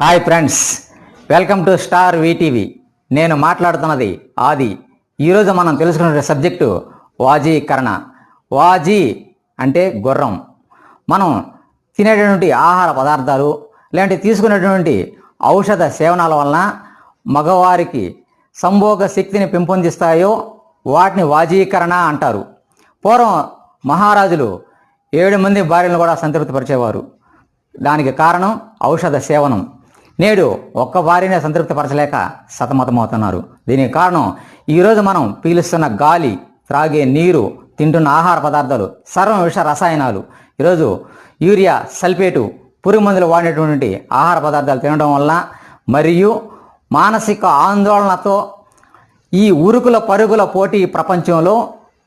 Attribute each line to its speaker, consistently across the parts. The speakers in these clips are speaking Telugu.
Speaker 1: Hi friends welcome to star VTV నేను మాట్లాడుతున్నది ఆది. ఈరోజు మనం తెలుసుకునే సబ్జెక్టు వాజీకరణ వాజీ అంటే గుర్రం. మనం తినేటటువంటి ఆహార పదార్థాలు లేదంటే తీసుకునేటువంటి ఔషధ సేవనాల వలన మగవారికి సంభోగ శక్తిని పెంపొందిస్తాయో వాటిని వాజీకరణ అంటారు. పూర్వం మహారాజులు ఏడు మంది భార్యలను కూడా సంతృప్తిపరిచేవారు. దానికి కారణం ఔషధ సేవనం. నేడు ఒక్క వారినే సంతృప్తిపరచలేక సతమతమవుతున్నారు. దీనికి కారణం ఈరోజు మనం పీలుస్తున్న గాలి త్రాగే నీరు తింటున్న ఆహార పదార్థాలు సర్వం విష రసాయనాలు ఈరోజు యూరియా సల్ఫేటు పురుగు మందులు వాడినటువంటి ఆహార పదార్థాలు తినడం వల్ల మరియు మానసిక ఆందోళనతో ఈ ఉరుకుల పరుగుల పోటీ ప్రపంచంలో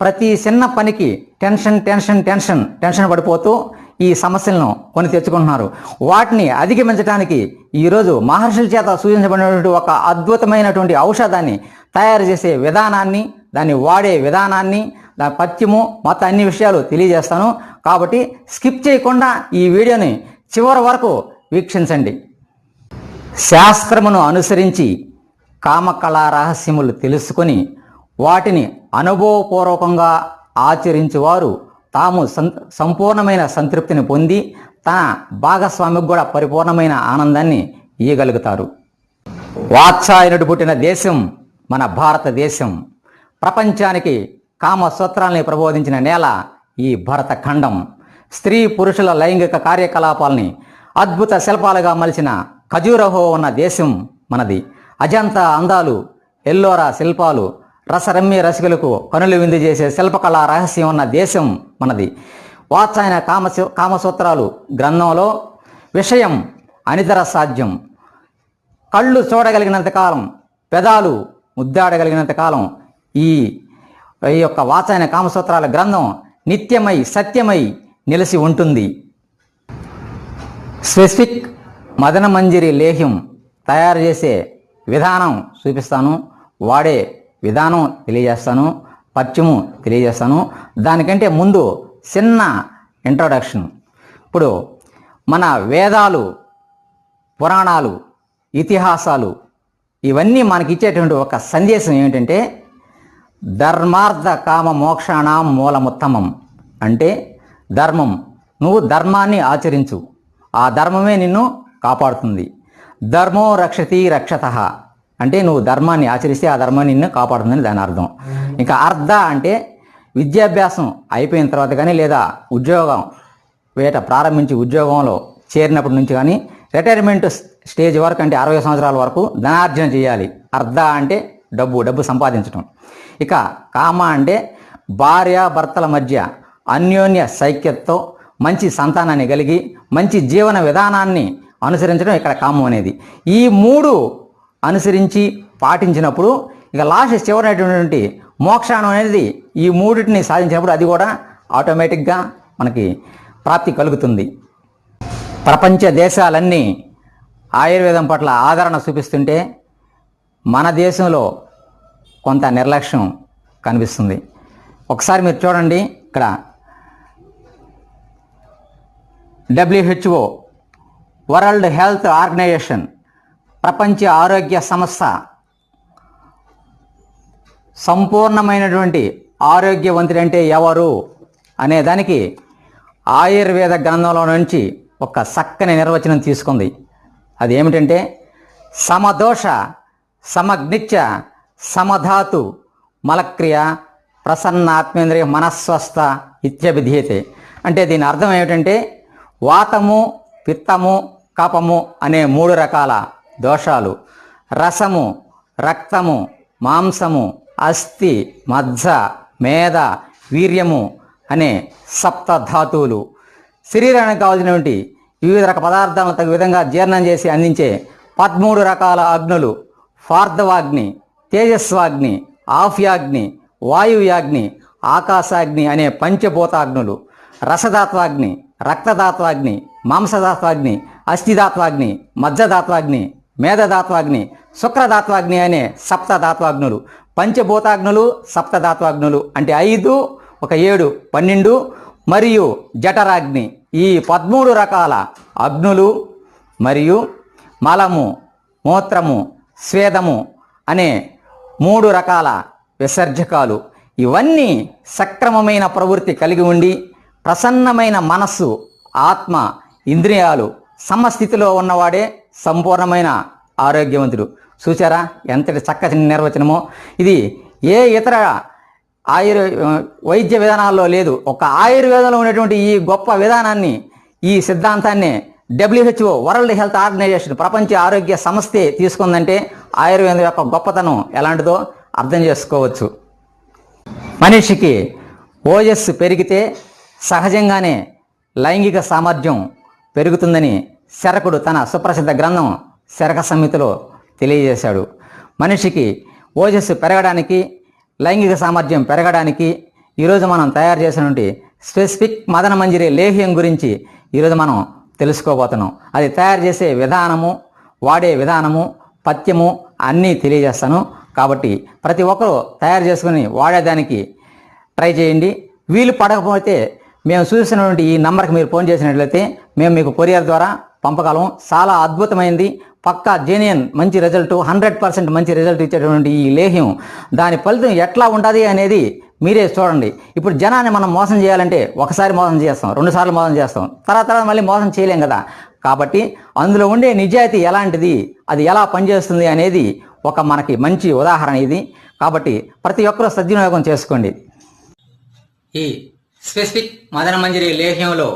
Speaker 1: ప్రతి చిన్న పనికి టెన్షన్ టెన్షన్ టెన్షన్ టెన్షన్ పడిపోతూ ఈ సమస్యలను కొని తెచ్చుకుంటున్నారు. వాటిని అధిగమించడానికి ఈరోజు మహర్షుల చేత సూచించబడినటువంటి ఒక అద్భుతమైనటువంటి ఔషధాన్ని తయారు చేసే విధానాన్ని దాన్ని వాడే విధానాన్ని దాని పత్యము మొత్తం అన్ని విషయాలు తెలియజేస్తాను. కాబట్టి స్కిప్ చేయకుండా ఈ వీడియోని చివరి వరకు వీక్షించండి. శాస్త్రమును అనుసరించి కామకళా రహస్యములు తెలుసుకొని వాటిని అనుభవపూర్వకంగా ఆచరించేవారు తాము సం సంపూర్ణమైన సంతృప్తిని పొంది తన భాగస్వామికి కూడా పరిపూర్ణమైన ఆనందాన్ని ఇయ్యగలుగుతారు. వాత్సాయనుడు పుట్టిన దేశం మన భారతదేశం. ప్రపంచానికి కామసూత్రాల్ని ప్రబోధించిన నేల ఈ భరత ఖండం స్త్రీ పురుషుల లైంగిక కార్యకలాపాల్ని అద్భుత శిల్పాలుగా మలిచిన ఖజూరహో ఉన్న దేశం మనది. అజంతా అందాలు ఎల్లోరా శిల్పాలు రసరమ్య రసికులకు కనులు విందు చేసే శిల్పకళా రహస్యం ఉన్న దేశం మనది. వాత్సాయన కామ కామసూత్రాలు గ్రంథంలో విషయం అనితర సాధ్యం. కళ్ళు చూడగలిగినంత కాలం పెదాలు ముద్దాడగలిగినంత కాలం ఈ ఈ యొక్క వాచాయన కామసూత్రాల గ్రంథం నిత్యమై సత్యమై నిలిసి ఉంటుంది. స్పెసిఫిక్ మదన మంజరి లేహ్యం తయారు చేసే విధానం చూపిస్తాను. వాడే విధానం తెలియజేస్తాను పత్యము తెలియజేస్తాను. దానికంటే ముందు చిన్న ఇంట్రొడక్షన్ ఇప్పుడు మన వేదాలు పురాణాలు ఇతిహాసాలు ఇవన్నీ మనకి ఇచ్చేటువంటి ఒక సందేశం ఏమిటంటే ధర్మార్థ కామ మోక్షాణం మూలముత్తమం. అంటే ధర్మం నువ్వు ధర్మాన్ని ఆచరించు. ఆ ధర్మమే నిన్ను కాపాడుతుంది. ధర్మో రక్షతి రక్షత. అంటే నువ్వు ధర్మాన్ని ఆచరిస్తే ఆ ధర్మం నిన్ను కాపాడుతుందని దాని అర్థం. ఇంకా అర్ధ అంటే విద్యాభ్యాసం అయిపోయిన తర్వాత కానీ లేదా ఉద్యోగం వేట ప్రారంభించి ఉద్యోగంలో చేరినప్పటి నుంచి కానీ రిటైర్మెంట్ స్టేజ్ వరకు అంటే అరవై సంవత్సరాల వరకు ధనార్జన చేయాలి. అర్ధ అంటే డబ్బు డబ్బు సంపాదించడం ఇక కామ అంటే భార్య భర్తల మధ్య అన్యోన్య సైక్యతతో మంచి సంతానాన్ని కలిగి మంచి జీవన విధానాన్ని అనుసరించడం ఇక్కడ కామం అనేది. ఈ మూడు అనుసరించి పాటించినప్పుడు ఇక లాస్ట్ చివరైనటువంటి మోక్షానం అనేది ఈ మూడిటిని సాధించినప్పుడు అది కూడా ఆటోమేటిక్గా మనకి ప్రాప్తి కలుగుతుంది. ప్రపంచ దేశాలన్నీ ఆయుర్వేదం పట్ల ఆదరణ చూపిస్తుంటే మన దేశంలో కొంత నిర్లక్ష్యం కనిపిస్తుంది. ఒకసారి మీరు చూడండి ఇక్కడ. డబ్ల్యూహెచ్ఓ వరల్డ్ హెల్త్ ఆర్గనైజేషన్ ప్రపంచ ఆరోగ్య సంస్థ. సంపూర్ణమైనటువంటి ఆరోగ్యవంతుడంటే ఎవరు అనే దానికి ఆయుర్వేద గ్రంథంలో నుంచి ఒక చక్కని నిర్వచనం తీసుకుంది. అది ఏమిటంటే సమదోష సమగ్నిత్య సమధాతు మలక్రియ ప్రసన్నాత్మేంద్రియ మనస్వస్థ ఇత్యభిధీయతే. అంటే దీని అర్థం ఏమిటంటే వాతము పిత్తము కపము అనే మూడు రకాల దోషాలు. రసము రక్తము మాంసము అస్థి మజ్జ మేధ వీర్యము అనే సప్త ధాతువులు. శరీరానికి కావాల్సినటువంటి వివిధ రక పదార్థాలను తగు విధంగా జీర్ణం చేసి అందించే పదమూడు రకాల అగ్నులు. ఫార్ధవాగ్ని తేజస్వాగ్ని ఆఫ్యాగ్ని వాయుయాగ్ని ఆకాశాగ్ని అనే పంచభూతాగ్నులు. రసదాత్వాగ్ని రక్తదాత్వాగ్ని మాంసదాత్వాగ్ని అస్థిదాత్వాగ్ని మజ్జదాత్వాగ్ని మేధధాత్వాగ్ని శుక్రధాత్వాగ్ని అనే సప్తధాత్వాగ్నులు పంచభూతాగ్నులు సప్తధాత్వాగ్నులు అంటే ఐదు ఒక ఏడు పన్నెండు మరియు జఠరాగ్ని. ఈ పదమూడు రకాల అగ్నులు మరియు మలము మూత్రము స్వేదము అనే మూడు రకాల విసర్జకాలు. ఇవన్నీ సక్రమమైన ప్రవృత్తి కలిగి ఉండి ప్రసన్నమైన మనస్సు ఆత్మ ఇంద్రియాలు సమస్థితిలో ఉన్నవాడే సంపూర్ణమైన ఆరోగ్యవంతుడు. చూసారా ఎంతటి చక్కటి నిర్వచనమో. ఇది ఏ ఇతర ఆయుర్ వైద్య విధానాల్లో లేదు. ఒక ఆయుర్వేదంలో ఉన్నటువంటి ఈ గొప్ప విధానాన్ని ఈ సిద్ధాంతాన్ని డబ్ల్యూహెచ్ఓ వరల్డ్ హెల్త్ ఆర్గనైజేషన్ ప్రపంచ ఆరోగ్య సంస్థే తీసుకుందంటే ఆయుర్వేదం యొక్క గొప్పతనం ఎలాంటిదో అర్థం చేసుకోవచ్చు. మనిషికి ఓజస్సు పెరిగితే సహజంగానే లైంగిక సామర్థ్యం పెరుగుతుందని శరకుడు తన సుప్రసిద్ధ గ్రంథం శరక సంహితలో తెలియజేశాడు. మనిషికి ఓజస్సు పెరగడానికి లైంగిక సామర్థ్యం పెరగడానికి ఈరోజు మనం తయారు చేసినటువంటి స్పెసిఫిక్ మదన మంజరి లేహ్యం గురించి ఈరోజు మనం తెలుసుకోబోతున్నాం. అది తయారు చేసే విధానము వాడే విధానము పత్యము అన్నీ తెలియజేస్తాను. కాబట్టి ప్రతి ఒక్కరూ తయారు చేసుకుని వాడేదానికి ట్రై చేయండి. వీలు పడకపోతే మేము చూసినటువంటి ఈ నంబర్కి మీరు ఫోన్ చేసినట్లయితే మేము మీకు కొరియర్ ద్వారా పంపగలం చాలా అద్భుతమైంది. పక్కా జెన్యున్ మంచి రిజల్ట్ హండ్రెడ్ పర్సెంట్ మంచి రిజల్ట్ ఇచ్చేటువంటి ఈ లేహ్యం. దాని ఫలితం ఎట్లా ఉంటుంది అనేది మీరే చూడండి. ఇప్పుడు జనాన్ని మనం మోసం చేయాలంటే ఒకసారి మోసం చేస్తాం రెండుసార్లు మోసం చేస్తాం. తర్వాత తర్వాత మళ్ళీ మోసం చేయలేం కదా. కాబట్టి అందులో ఉండే నిజాయితీ ఎలాంటిది అది ఎలా పనిచేస్తుంది అనేది ఒక మనకి మంచి ఉదాహరణ ఇది. కాబట్టి ప్రతి ఒక్కరూ సద్వినియోగం చేసుకోండి. ఈ స్పెసిఫిక్ మదన మంజరి లేహ్యంలో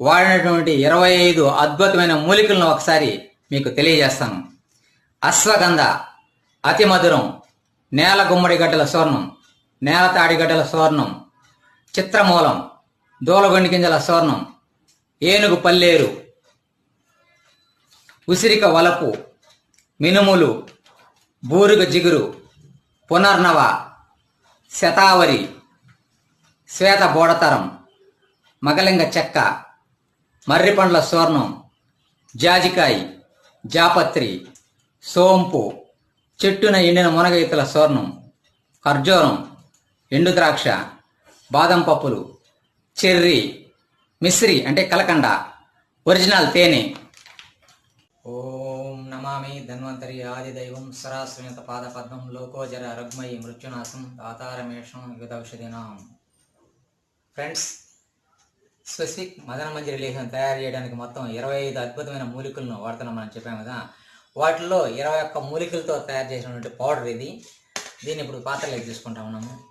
Speaker 1: వాడినటువంటి ఇరవై ఐదు అద్భుతమైన మూలికలను ఒకసారి మీకు తెలియజేస్తాను. అశ్వగంధ అతి మధురం నేల గుమ్మడి గడ్డల స్వర్ణం నేల తాడిగడ్డల స్వర్ణం చిత్రమూలం దూలగొండి గింజల స్వర్ణం ఏనుగు పల్లేరు ఉసిరిక వలపు మినుములు బూరుగ జిగురు పునర్నవ శతావరి శ్వేత బోడతరం మగలింగ చెక్క మర్రిపండ్ల స్వర్ణం జాజికాయ జాపత్రి సోంపు చెట్టున ఎండిన మునగ ఇతల స్వర్ణం ఖర్జూరం ఎండు ద్రాక్ష బాదం పప్పులు చెర్రీ మిశ్రి అంటే కలకండ ఒరిజినల్ తేనె. ఓం నమామి ధన్వంతరి ఆది దైవం సరాశ్రమిత పాద పద్మం లోకోజర రగ్మయి మృత్యునాశం దాతారమేషం యుగౌషధినాం ఫ్రెండ్స్ స్పెసిఫిక్ మదన మంజరి లేహం తయారు చేయడానికి మొత్తం ఇరవై ఐదు అద్భుతమైన మూలికలను వాడుతున్నాం మనం చెప్పాం కదా. వాటిల్లో ఇరవై ఒక్క మూలికలతో తయారు చేసినటువంటి పౌడర్ ఇది. దీన్ని ఇప్పుడు పాత్రలోకి తీసుకుంటా ఉన్నాము.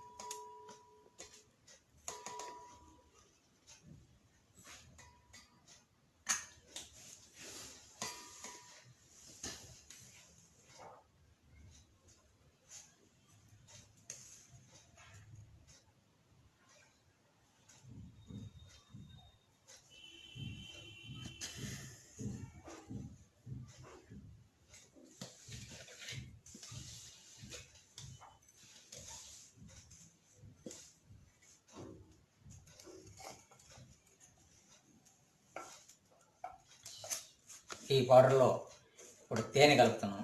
Speaker 1: ఈ పౌడర్లో ఇప్పుడు తేనె కలుపుతున్నాం.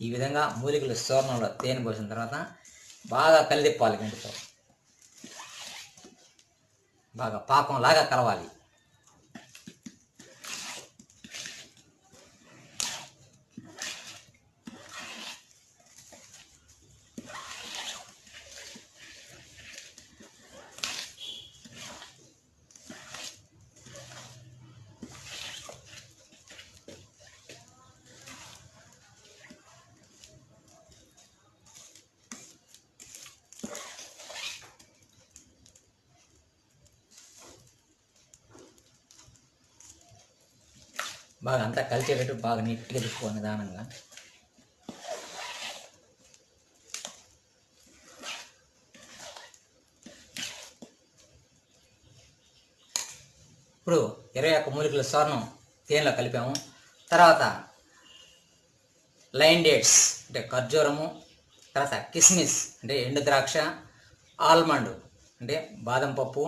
Speaker 1: ఈ విధంగా మూలికలు సువర్ణంలో తేనె పోసిన తర్వాత బాగా కలిదిప్పాలి గంటతో. బాగా పాపం లాగా కలవాలి. బాగా అంతా కలిసేటట్టు బాగా నీట్గా తిప్పుకో నిదానంగా. ఇప్పుడు ఇరవై ఒక్క మూలికల స్వర్ణం తేనెలో కలిపాము. తర్వాత లైన్ డేట్స్ అంటే ఖర్జూరము తర్వాత కిస్మిస్ అంటే ఎండు ద్రాక్ష ఆల్మండ్ అంటే బాదం పప్పు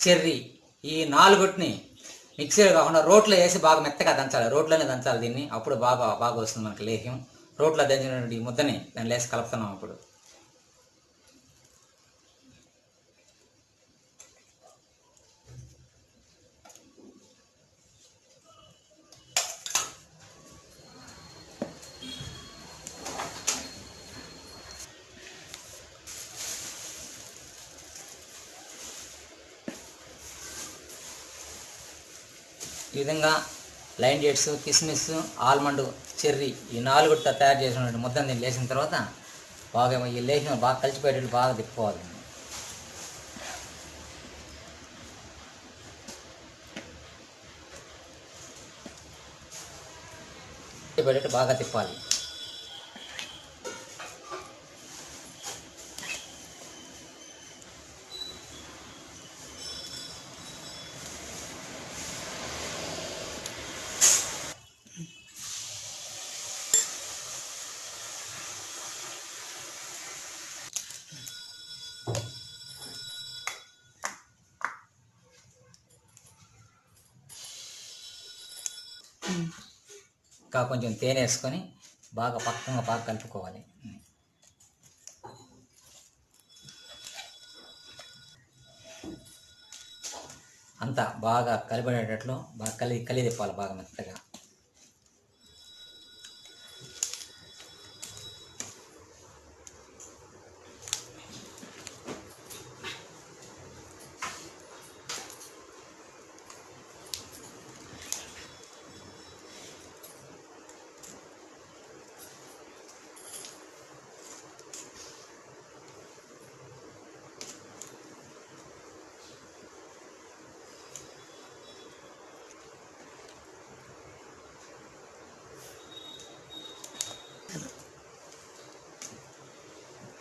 Speaker 1: చెర్రీ ఈ నాలుగుటిని మిక్సీలో కాకుండా రోట్లో వేసి బాగా మెత్తగా దంచాలి. రోట్లోనే దంచాలి దీన్ని. అప్పుడు బాగా బాగా వస్తుంది మనకి లేహ్యం. రోట్లో దంచినటువంటి ముద్దని దాన్ని లేసి కలుపుతున్నాం అప్పుడు. ఈ విధంగా లైన్ డేట్స్ కిస్మిస్ ఆల్మండ్ చెర్రీ ఈ నాలుగు తయారు చేసినటువంటి ముద్దని దీన్ని లేసిన తర్వాత బాగా ఈ లేచిన బాగా కలిసిపోయేటట్టు బాగా తిప్పుకోవాలి. కలిసిపోయేటట్టు బాగా తిప్పాలి. ఇంకా కొంచెం తేనె వేసుకొని బాగా పక్కగా బాగా కలుపుకోవాలి. అంతా బాగా కలిపడేటట్లు బాగా కలి కలి తిప్పాలి బాగా మెత్తగా.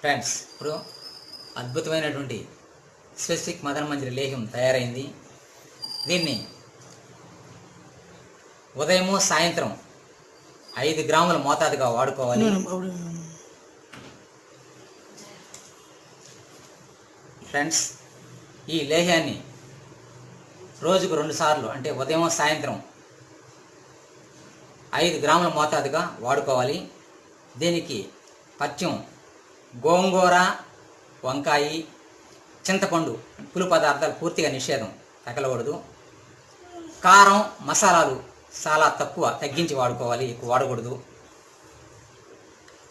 Speaker 1: ఫ్రెండ్స్ ఇప్పుడు అద్భుతమైనటువంటి స్పెసిఫిక్ మదన మంజరి లేహ్యం తయారైంది. దీన్ని ఉదయము సాయంత్రం ఐదు గ్రాముల మోతాదుగా వాడుకోవాలి. ఫ్రెండ్స్ ఈ లేహ్యాన్ని రోజుకు రెండు సార్లు అంటే ఉదయం సాయంత్రం ఐదు గ్రాముల మోతాదుగా వాడుకోవాలి. దీనికి పథ్యం గోంగూర వంకాయ చింతపండు పులు పదార్థాలు పూర్తిగా నిషేధం తగలకూడదు. కారం మసాలాలు చాలా తక్కువ తగ్గించి వాడుకోవాలి ఎక్కువ వాడకూడదు.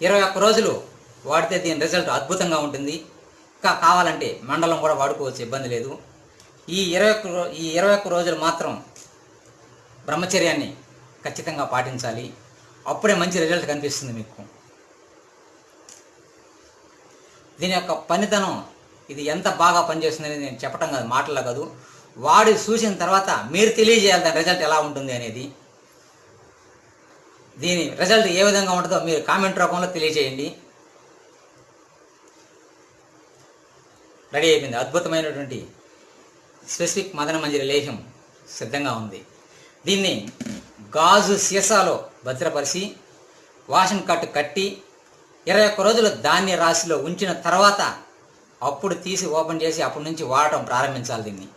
Speaker 1: ఇరవై ఒక్క రోజులు వాడితే దీని రిజల్ట్ అద్భుతంగా ఉంటుంది. ఇంకా కావాలంటే మండలం కూడా వాడుకోవచ్చు ఇబ్బంది లేదు. ఈ ఇరవై ఒక్క ఈ ఇరవై ఒక్క రోజులు మాత్రం బ్రహ్మచర్యాన్ని ఖచ్చితంగా పాటించాలి. అప్పుడే మంచి రిజల్ట్ కనిపిస్తుంది మీకు. దీని యొక్క పనితనం ఇది ఎంత బాగా పనిచేస్తుందని నేను చెప్పటం కాదు మాటల్లో కాదు. వాడి చూసిన తర్వాత మీరు తెలియజేయాలి దాని రిజల్ట్ ఎలా ఉంటుంది అనేది. దీని రిజల్ట్ ఏ విధంగా ఉంటుందో మీరు కామెంట్ రూపంలో తెలియజేయండి. రెడీ అయిపోయింది. అద్భుతమైనటువంటి స్పెసిఫిక్ మదన మంజరి లేహ్యం సిద్ధంగా ఉంది. దీన్ని గాజు సీసాలో భద్రపరిచి వాషన్ కట్ కట్టి ఇరవై ఒక్క రోజులు ధాన్య రాశిలో ఉంచిన తర్వాత అప్పుడు తీసి ఓపెన్ చేసి అప్పటి నుంచి వాడటం ప్రారంభించాలి దీన్ని.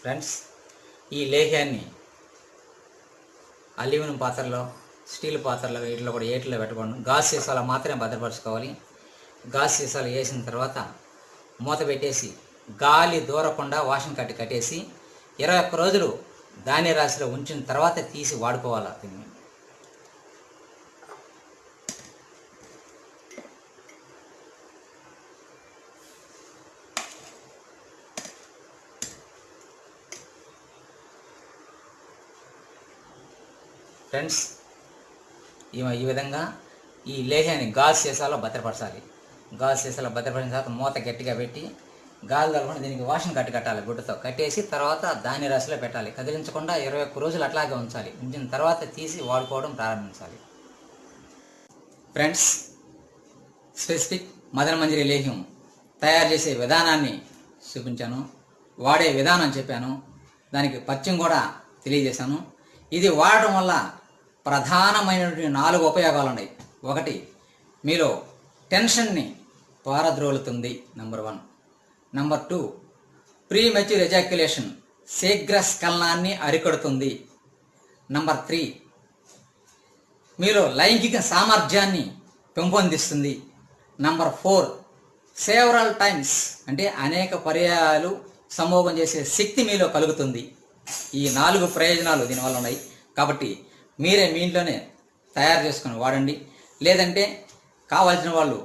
Speaker 1: ఫ్రెండ్స్ ఈ లేహ్యాన్ని అల్యూమినియం పాత్రలో స్టీల్ పాత్రలో వీటిలో కూడా ఏటిలో పెట్టుకోండి. గాజు సీసాలో మాత్రమే భద్రపరచుకోవాలి. గాజు సీసాలు వేసిన తర్వాత మూత పెట్టేసి గాలి దూరకుండా వాషింగ్ కట్టి కట్టేసి ఇరవై ఒక్క రోజులు ధాన్య రాశిలో ఉంచిన తర్వాత తీసి వాడుకోవాలి దీన్ని? ఫ్రెండ్స్ ఈ ఈ విధంగా ఈ లేహ్యాన్ని గాజు సీసాలో భద్రపరచాలి. గాజు సీసాలో భద్రపరిచిన తర్వాత మూత గట్టిగా పెట్టి గాలి తగలకుండా దీనికి వాషన్ కట్టి కట్టాలి గుడ్డతో. కట్టేసి తర్వాత దాని రాశిలో పెట్టాలి. కదిలించకుండా ఇరవై ఒక్క రోజులు అట్లాగే ఉంచాలి. ఉంచిన తర్వాత తీసి వాడుకోవడం ప్రారంభించాలి. ఫ్రెండ్స్ స్పెసిఫిక్ మదన మంజరి లేహ్యం తయారు చేసే విధానాన్ని చూపించాను. వాడే విధానం చెప్పాను. దానికి పత్యం కూడా తెలియజేశాను. ఇది వాడటం వల్ల ప్రధానమైనటువంటి నాలుగు ఉపయోగాలు ఉన్నాయి. ఒకటి మీలో టెన్షన్ని పారద్రోలుతుంది number one. Number two premature ejaculation శీఘ్ర స్ఖలనాన్ని అరికడుతుంది. నంబర్ త్రీ మీలో లైంగిక సామర్థ్యాన్ని పెంపొందిస్తుంది. నంబర్ ఫోర్ సేవరల్ టైమ్స్ అంటే అనేక పర్యాయాలు సంభోగం చేసే శక్తి మీలో కలుగుతుంది. ఈ నాలుగు ప్రయోజనాలు దీనివల్ల ఉన్నాయి. కాబట్టి మీరే మీ ఇంట్లోనే తయారు చేసుకుని వాడండి. లేదంటే కావాల్సిన వాళ్ళు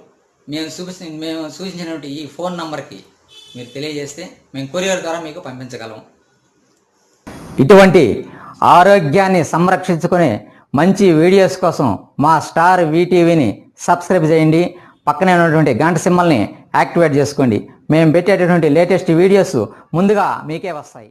Speaker 1: మేము చూపించిన మేము సూచించినటువంటి ఈ ఫోన్ నంబర్కి మీరు తెలియజేస్తే మేము కొరియర్ ద్వారా మీకు పంపించగలం ఇటువంటి ఆరోగ్యాన్ని సంరక్షించుకునే మంచి వీడియోస్ కోసం మా స్టార్ వీటీవీని సబ్స్క్రైబ్ చేయండి. పక్కనే ఉన్నటువంటి గంట సింబల్ని యాక్టివేట్ చేసుకోండి. మేము పెట్టేటటువంటి లేటెస్ట్ వీడియోస్ ముందుగా మీకే వస్తాయి.